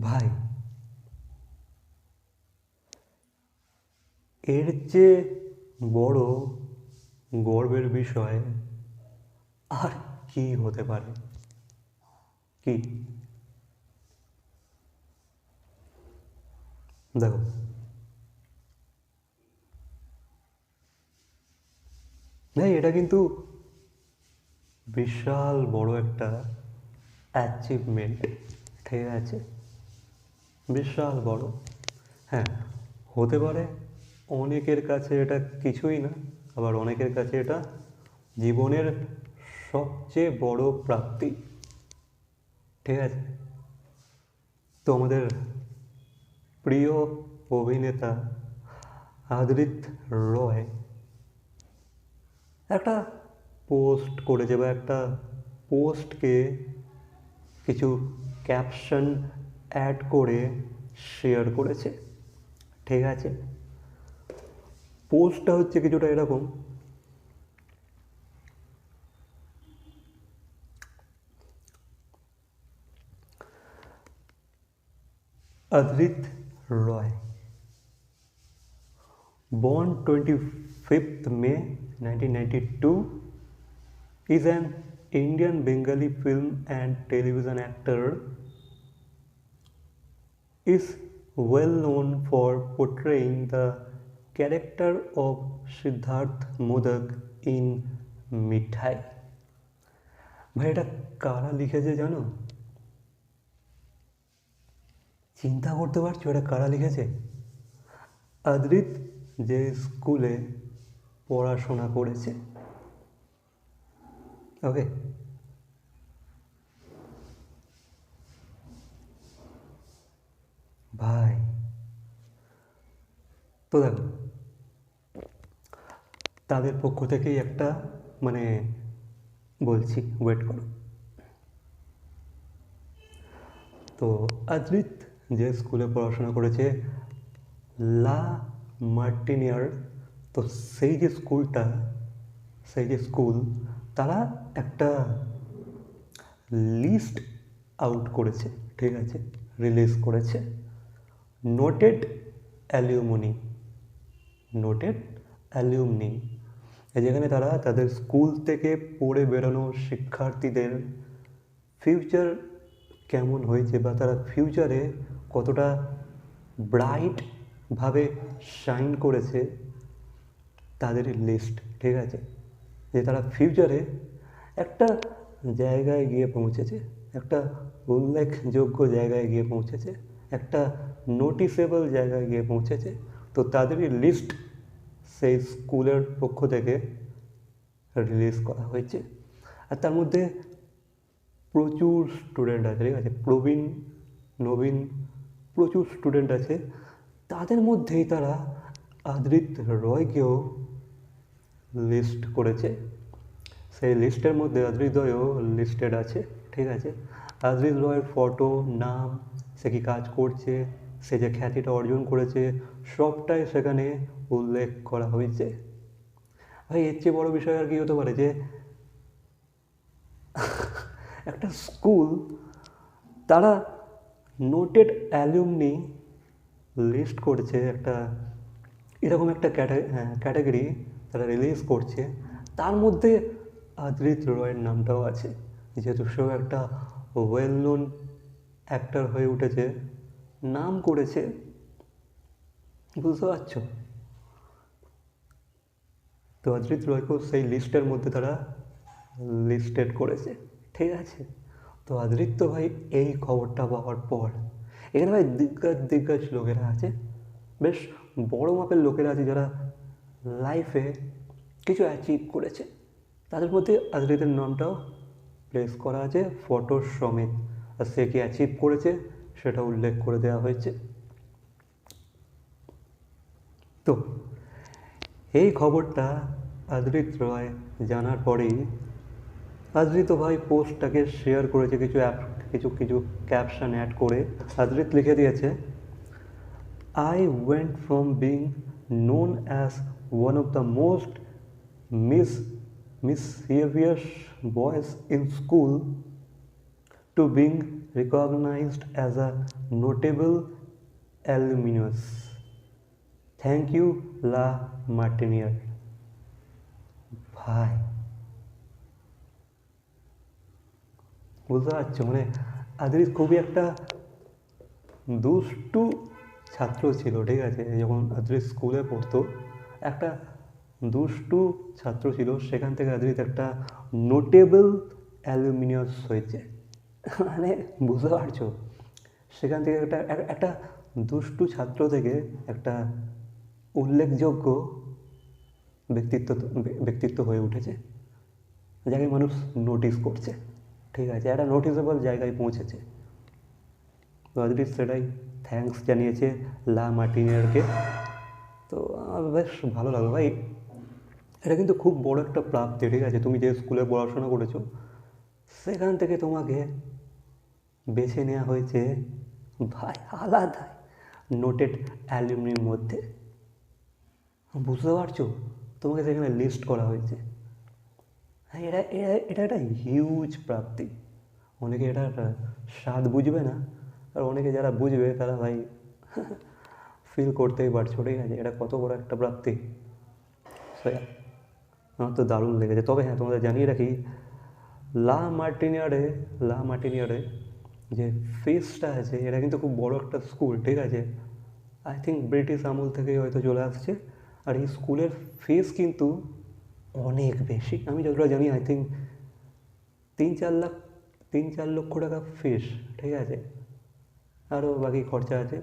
ভাই, এর চেয়ে বড় গর্বের বিষয় আর কি হতে পারে? কি? দেখো। ভাই, এটা কিন্তু বিশাল বড় একটা অ্যাচিভমেন্ট ঠিক আছে? বিশাল বড়। হ্যাঁ হতে পারে অনেকের কাছে এটা কিছুই না, আবার অনেকের কাছে এটা জীবনের সবচেয়ে বড় প্রাপ্তি। ঠিক আছে? তো আমাদের প্রিয় অভিনেতা আদৃত রয় একটা পোস্ট করেছে বা একটা পোস্টকে কিছু ক্যাপশন অ্যাড করে শেয়ার করেছে, ঠিক আছে? পোস্টটা হচ্ছে কিছুটা এরকম। Adrit Roy born twenty fifth May nineteen ninety two is an Indian Bengali film and television actor is well known for portraying the character of Siddharth Modak in Mithai ভাই এটা কারা লিখেছে জানো চিন্তা করতে পারছ এটা কারা লিখেছে আদ্রিত যে স্কুলে পড়াশোনা করেছে ওকে ভাই। তো দেখো, তাদের পক্ষ থেকেই একটা মানে বলছি ওয়েট করো। তো আদ্রিত যে স্কুলে পড়াশোনা করেছে, লা মার্টিনিয়ার, তো সেই যে স্কুলটা, সেই যে স্কুল, তারা একটা লিস্ট আউট করেছে, ঠিক আছে রিলিজ করেছে। নোটেড অ্যালিউমনি নোটেড অ্যালিউমনি যেখানে তারা তাদের স্কুল থেকে পড়ে বেরোনো শিক্ষার্থীদের ফিউচার কেমন হয়েছে বা তারা ফিউচারে কতটা ব্রাইটভাবে শাইন করেছে, তাদের লিস্ট ঠিক আছে? যে তারা ফিউচারে একটা জায়গায় গিয়ে পৌঁছেছে, একটা উল্লেখযোগ্য জায়গায় গিয়ে পৌঁছেছে, একটা নোটিসেবল জায়গায় গিয়ে পৌঁছেছে। তো তাদেরই লিস্ট সেই স্কুলের পক্ষ থেকে রিলিজ করা হয়েছে। আর তার মধ্যে প্রচুর স্টুডেন্ট আছে, ঠিক আছে? প্রবীণ, নবীন, প্রচুর স্টুডেন্ট আছে। তাদের মধ্যেই তারা আদৃত রয়কেও লিস্ট করেছে। সেই লিস্টের মধ্যে আদৃত রয়ও লিস্টেড আছে, ঠিক আছে? আদৃত রয়ের ফটো নাম, সে কী কাজ করছে? সে যে খ্যাতিটা অর্জন করেছে, সবটাই সেখানে উল্লেখ করা হয়েছে। ভাই, এর চেয়ে বড় বিষয় আর কি হতে পারে যে, একটা স্কুল, তারা নোটেড অ্যালুমনি লিস্ট করছে একটা, এরকম একটা ক্যাটাগরি তারা রিলিজ করছে। তার মধ্যে আদৃত রয়ের নামটাও আছে। যেহেতু সেও একটা ওয়েল নোন অ্যাক্টর হয়ে উঠেছে। নাম করেছে? বুঝতে পারছ? তো অদ্রিত রয়কেও সেই লিস্টের মধ্যে তারা লিস্টেড করেছে। ঠিক আছে? তো আদৃত্য ভাই এই খবরটা পাওয়ার পর, এখানে ভাই দিগ্গজ দিগ্গজ লোকেরা আছে। বেশ বড় মাপের লোকেরা আছে যারা লাইফে কিছু অ্যাচিভ করেছে। তাদের মধ্যে আদৃতের নামটাও প্লেস করা আছে। ফটোর সমেত আর সে কি অ্যাচিভ করেছে? সেটা উল্লেখ করে দেওয়া হয়েছে। তো, এই খবরটা আদৃত রয় জানার পরেই আদৃত ভাই পোস্টটাকে শেয়ার করেছে কিছু অ্যাপ কিছু কিছু ক্যাপশন অ্যাড করে আদৃত লিখে দিয়েছে I went from being known as one of the most miss mischievous boys in school to being recognized as a notable alumnus. Thank you, La Martiniere. ভাই বুঝতে পারছ মানে আদ্রিস খুবই একটা দুষ্টু ছাত্র ছিল ঠিক আছে যখন আদ্রিস স্কুলে পড়তো একটা দুষ্টু ছাত্র ছিল সেখান থেকে আদ্রিস একটা নোটেবল অ্যালুমিনিয়াস হয়েছে মানে বুঝতে পারছ? সেখান থেকে একটা একটা দুষ্টু ছাত্র থেকে একটা উল্লেখযোগ্য ব্যক্তিত্ব ব্যক্তিত্ব হয়ে উঠেছে, যাকে মানুষ নোটিস করছে। ঠিক আছে, একটা নোটিসেবল জায়গায় পৌঁছেছে। সেটাই থ্যাঙ্কস জানিয়েছে লা মার্টিনিয়ারকে তো আমার বেশ ভালো লাগল ভাই। এটা কিন্তু খুব বড় একটা প্রাপ্তি, ঠিক আছে? তুমি যে স্কুলে পড়াশোনা করেছ, সেখান থেকে তোমাকে বেছে নেওয়া হয়েছে ভাই আলাদাই নোটেড অ্যালুমিনির মধ্যে। বুঝতে পারছ? তোমাকে সেখানে লিস্ট করা হয়েছে। হ্যাঁ এটা এটা এটা একটা হিউজ প্রাপ্তি। অনেকে এটার স্বাদ বুঝবে না, আর অনেকে যারা বুঝবে তারা ভাই ফিল করতেই পারছ, ঠিক আছে? এটা কত বড় একটা প্রাপ্তি। আমার তো দারুণ লেগেছে। তবে হ্যাঁ তোমাদের জানিয়ে রাখি, লা মার্টিনিয়ারে লা মার্টিনিয়ারে যে ফেসটা আছে, এটা কিন্তু খুব বড় একটা স্কুল, ঠিক আছে? আই থিঙ্ক ব্রিটিশ আমল থেকেই হয়তো চলে আসছে। আর এই স্কুলের ফিস কিন্তু অনেক বেশি। আমি যতটা জানি আই থিঙ্ক তিন চার লাখ, তিন চার লক্ষ টাকা ফিস ঠিক আছে? আরও বাকি খরচা আছে।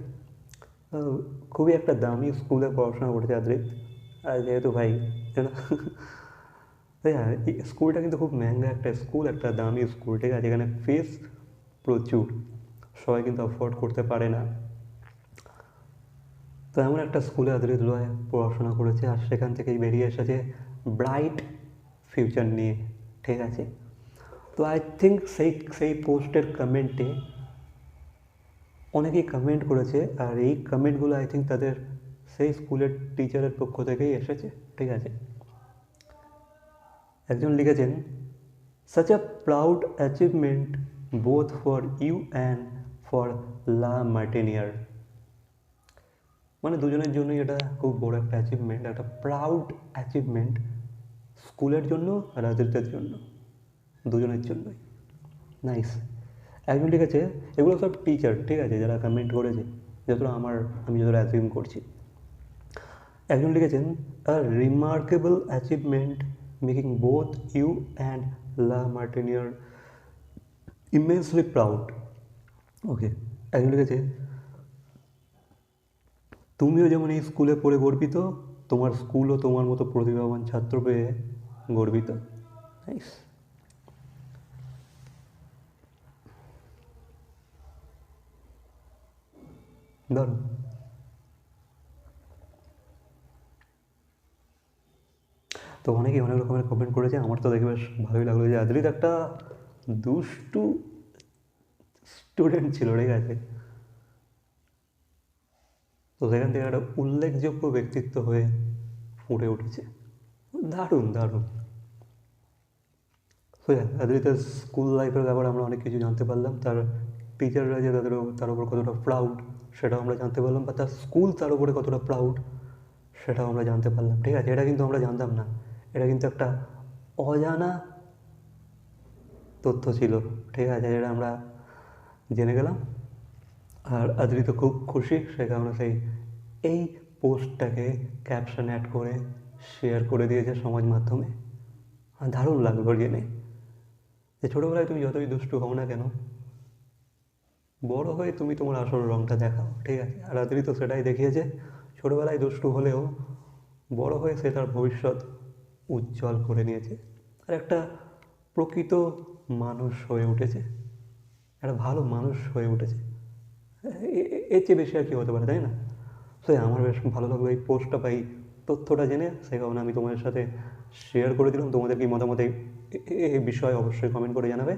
খুবই একটা দামি স্কুলে পড়াশোনা করছে আদ্রিত। আর যেহেতু ভাই হ্যাঁ স্কুলটা কিন্তু খুব মেহঙ্গা একটা স্কুল, একটা দামি স্কুল, ঠিক আছে? এখানে ফিস প্রচুর। সবাই কিন্তু অ্যাফোর্ড করতে পারে না। তো এমন একটা স্কুলে আদরিত লয় পড়াশোনা করেছে আর সেখান থেকেই বেরিয়ে এসেছে ব্রাইট ফিউচার নিয়ে। ঠিক আছে? তো আই থিঙ্ক সেই সেই পোস্টের কমেন্টে অনেকেই কমেন্ট করেছে আর এই কমেন্টগুলো আই থিঙ্ক তাদের সেই স্কুলের টিচারের পক্ষ থেকেই এসেছে। ঠিক আছে? একজন লিখেছেন such a proud achievement both for you and for La Martiniere. মানে দুজনের জন্যই এটা খুব বড় একটা অ্যাচিভমেন্ট একটা প্রাউড অ্যাচিভমেন্ট স্কুলের জন্য আদিত্যের জন্য, দুজনের জন্যই। নাইস একজন ঠিক আছে, এগুলো সব টিচার ঠিক আছে, যারা কমেন্ট করেছে, যতটা আমার, আমি যতটা অ্যাচিভ করছি। একজন লিখেছেন remarkable achievement making both you and La Martiniere immensely proud ওকে একজন লিখেছে, তুমিও যেমন এই স্কুলে পড়ে গর্বিত, তোমার স্কুলও তোমার মতো প্রতিভাবান ছাত্র পেয়ে গর্বিত। নাইস তো অনেকেই অনেক রকমের কমেন্ট করেছে, আমার তো দেখে বেশ ভালোই লাগল যে আদরিত একটা দুষ্টু স্টুডেন্ট ছিল, ঠিক আছে? তো সেখান থেকে একটা উল্লেখযোগ্য ব্যক্তিত্ব হয়ে ফুটে উঠেছে। দারুণ দারুণ। তো আদরিতের স্কুল লাইফের ব্যাপারে আমরা অনেক কিছু জানতে পারলাম। তার টিচাররা যে তাদের তার উপর কতটা প্রাউড সেটাও আমরা জানতে পারলাম। বা তার স্কুল তার উপরে কতটা প্রাউড সেটাও আমরা জানতে পারলাম। ঠিক আছে? এটা কিন্তু আমরা জানতাম না। এটা কিন্তু একটা অজানা তথ্য ছিল। ঠিক আছে, যেটা আমরা জেনে গেলাম। আর আদৃত খুব খুশি সে কারণে সেই এই পোস্টটাকে ক্যাপশন অ্যাড করে শেয়ার করে দিয়েছে সমাজ মাধ্যমে। আর দারুণ লাগল জেনে। যে ছোটোবেলায় তুমি যতই দুষ্টু হও না কেন, বড় হয়ে তুমি তোমার আসল রঙটা দেখাও, ঠিক আছে? আর আদরি তো সেটাই দেখিয়েছে, ছোটোবেলায় দুষ্টু হলেও বড় হয়ে সে তার ভবিষ্যৎ উজ্জ্বল করে নিয়েছে। আর একটা প্রকৃত মানুষ হয়ে উঠেছে। একটা ভালো মানুষ হয়ে উঠেছে। এর চেয়ে বেশি আর কি হতে পারে, তাই না? সে আমার বেশ ভালো লাগল এই পোস্টটা বা এই তথ্যটা জেনে। সেই কারণে আমি তোমাদের সাথে শেয়ার করে দিলাম। তোমাদের কি মতামত এই বিষয়ে অবশ্যই কমেন্ট করে জানাবে।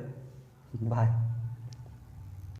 বাই